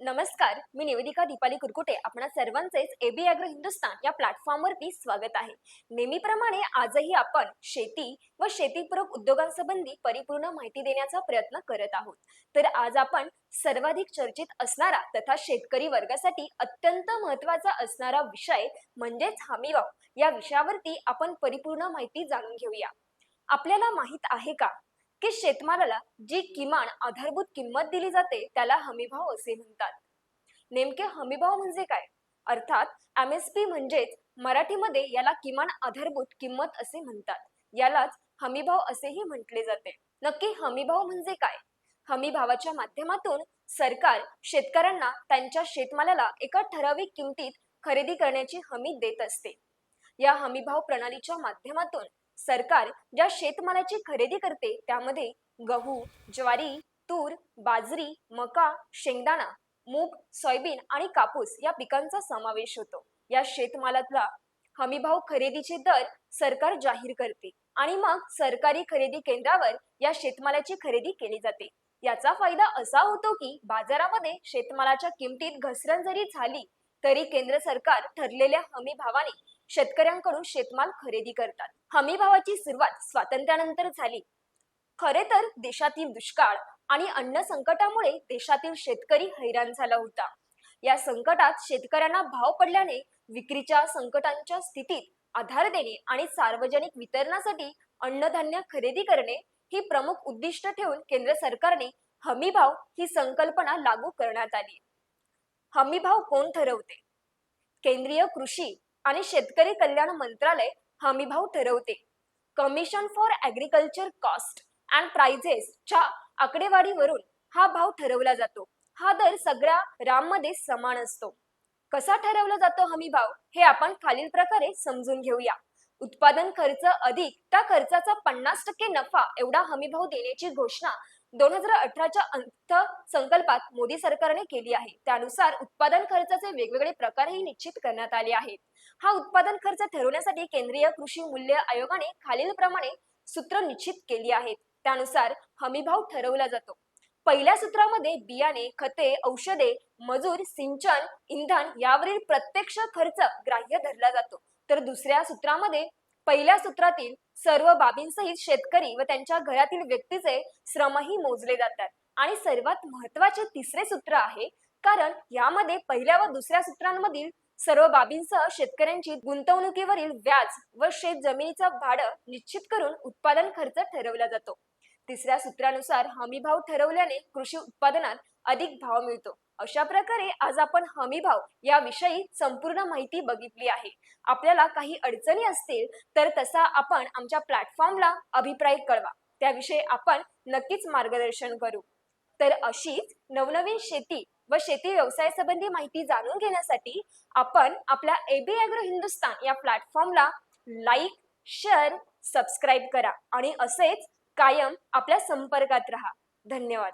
नमस्कार मी निवेदिका दीपाली कुरकुटे. आपणा सर्वांचेच AB agro Hindustan या प्लॅटफॉर्मवरती स्वागत आहे. नेहमीप्रमाणे आजही आपण शेती व शेतीपूरक उद्योगांसंबंधी परिपूर्ण माहिती देण्याचा प्रयत्न करत आहोत. तर आज आपण सर्वाधिक चर्चित असणारा तथा शेतकरी वर्गासाठी अत्यंत महत्त्वाचा असणारा विषय म्हणजेच हमीभाव या विषयावरती आपण परिपूर्ण माहिती जाणून घेऊया. आपल्याला माहीत आहे का? की शेतमालाला जी किमान आधारभूत किंमत दिली जाते त्याला हमीभाव असे म्हणतात. नेमके हमीभाव म्हणजे काय? अर्थात एम एस पी म्हणजेच मराठीमध्ये याला किमान आधारभूत किंमत असे म्हणतात. यालाच हमीभाव असेही म्हटले जाते. नक्की हमीभाव म्हणजे काय? हमीभावाच्या माध्यमातून सरकार शेतकऱ्यांना त्यांच्या शेतमालाला एका ठराविक किमतीत खरेदी करण्याची हमी देत असते. या हमीभाव प्रणालीच्या माध्यमातून सरकार ज्या शेतमालाची खरेदी करते त्यामध्ये गहू ज्वारी तूर बाजरी मका शेंगदाणा मूग सोयाबीन आणि कापूस या पिकांचा समावेश होतो. या शेतमालातला हमीभाव खरेदीचे दर सरकार जाहीर करते आणि मग सरकारी खरेदी केंद्रावर या शेतमालाची खरेदी केली जाते. याचा फायदा असा होतो की बाजारामध्ये शेतमालाच्या किमतीत घसरण जरी झाली तरी केंद्र सरकार ठरलेल्या हमी भावाने शेतकऱ्यांकडून शेतमाल खरेदी करतात. हमी भावाची सुरुवात स्वातंत्र्यानंतर झाली. खरे तर देशातील दुष्काळ आणि अन्न संकटामुळे देशातील शेतकरी हैराण झाला होता. या संकटात शेतकऱ्यांना भाव पडल्याने विक्रीच्या संकटांच्या स्थितीत आधार देणे आणि सार्वजनिक वितरणासाठी अन्नधान्य खरेदी करणे ही प्रमुख उद्दिष्ट ठेवून केंद्र सरकारने हमीभाव ही संकल्पना लागू करण्यात आली. हमीभाव कोण ठरवते? केंद्रीय कृषी आणि शेतकरी कल्याण मंत्रालय हमीभाव ठरवते. Commission for agriculture cost and prices च्या आकडेवारीवरून हा भाव ठरवला जातो. हा दर सगळ्या राममध्ये समान असतो. कसा ठरवला जातो हमी भाव? हे आपण खालील प्रकारे समजून घेऊया. उत्पादन खर्च अधिक त्या खर्चाचा पन्नास टक्के नफा एवढा हमीभाव देण्याची घोषणा दोन हजार अठराच्या अर्थसंकल्पात मोदी सरकारने केली आहे. त्यानुसार उत्पादन खर्चाचे वेगवेगळे प्रकारही निश्चित करण्यात आले आहेत. हा उत्पादन खर्च ठरवण्यासाठी केंद्रीय कृषी मूल्य आयोगाने खालीलप्रमाणे सूत्र निश्चित केली आहेत. त्यानुसार हमीभाव ठरवला जातो. पहिल्या सूत्रामध्ये बियाणे खते औषधे मजूर सिंचन इंधन यावरील प्रत्यक्ष खर्च ग्राह्य धरला जातो. तर दुसऱ्या सूत्रामध्ये पहिल्या सूत्रातील सर्व बाबींसहित शेतकरी व त्यांच्या घरातील व्यक्तीचे श्रमही मोजले जातात. आणि सर्वात महत्त्वाचे तिसरे सूत्र आहे कारण यामध्ये पहिल्या व दुसऱ्या सूत्रांमधील सर्व बाबींसह शेतकऱ्यांची गुंतवणुकीवरील व्याज व शेत जमिनीचं भाडं निश्चित करून उत्पादन खर्च ठरवला जातो. तिसऱ्या सूत्रानुसार हमी भाव ठरवल्याने कृषी उत्पादनात अधिक भाव मिळतो. अशा प्रकारे आज आपण हमी भाव याविषयी संपूर्ण माहिती बघितली आहे. आपल्याला काही अडचणी असतील तर तसा आपण आमच्या प्लॅटफॉर्मला अभिप्राय कळवा. त्याविषयी आपण नक्कीच मार्गदर्शन करू. तर अशीच नवनवीन शेती व शेती व्यवसाय संबंधी माहिती जाणून घेण्यासाठी आपण आपल्या एबी अॅग्रो हिंदुस्तान या प्लॅटफॉर्मला लाईक शेअर सबस्क्राईब करा. आणि असेच कायम आपल्या संपर्कात राहा. धन्यवाद.